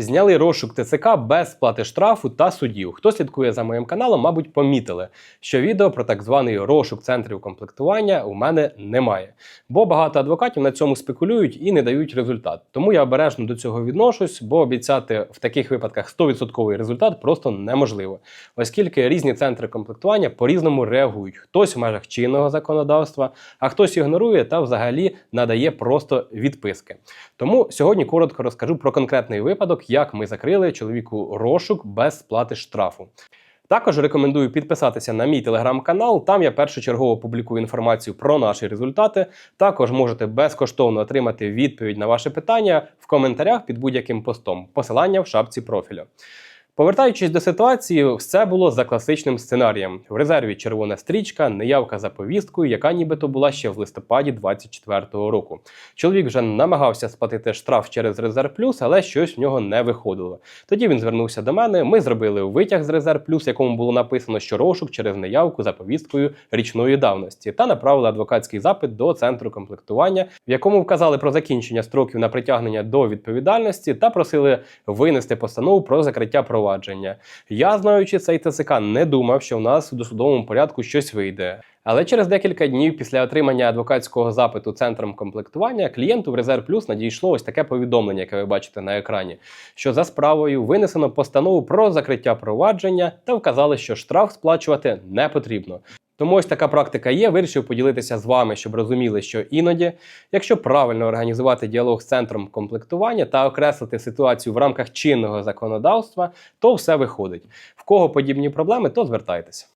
Зняли розшук ТЦК без сплати штрафу та судів. Хто слідкує за моїм каналом, мабуть, помітили, що відео про так званий розшук центрів комплектування у мене немає. Бо багато адвокатів на цьому спекулюють і не дають результат. Тому я обережно до цього відношусь, бо обіцяти в таких випадках 100% результат просто неможливо, оскільки різні центри комплектування по-різному реагують. Хтось в межах чинного законодавства, а хтось ігнорує та взагалі надає просто відписки. Тому сьогодні коротко розкажу про конкретний випадок, як ми закрили чоловіку розшук без сплати штрафу. Також рекомендую підписатися на мій телеграм-канал. Там я першочергово публікую інформацію про наші результати. Також можете безкоштовно отримати відповідь на ваше питання в коментарях під будь-яким постом. Посилання в шапці профілю. Повертаючись до ситуації, все було за класичним сценарієм. В резерві червона стрічка, неявка за повісткою, яка нібито була ще в листопаді 24-го року. Чоловік вже намагався сплатити штраф через резерв плюс, але щось в нього не виходило. Тоді він звернувся до мене. Ми зробили витяг з резерв плюс, якому було написано, що розшук через неявку за повісткою річної давності, та направили адвокатський запит до центру комплектування, в якому вказали про закінчення строків на притягнення до відповідальності та просили винести постанову про закриття провадження. Я, знаючи цей ТЦК, не думав, що в нас у досудовому порядку щось вийде. Але через декілька днів після отримання адвокатського запиту центром комплектування клієнту в Резерв Плюс надійшло ось таке повідомлення, яке ви бачите на екрані, що за справою винесено постанову про закриття провадження та вказали, що штраф сплачувати не потрібно. Тому ось така практика є. Вирішив поділитися з вами, щоб розуміли, що іноді, якщо правильно організувати діалог з центром комплектування та окреслити ситуацію в рамках чинного законодавства, то все виходить. В кого подібні проблеми, то звертайтеся.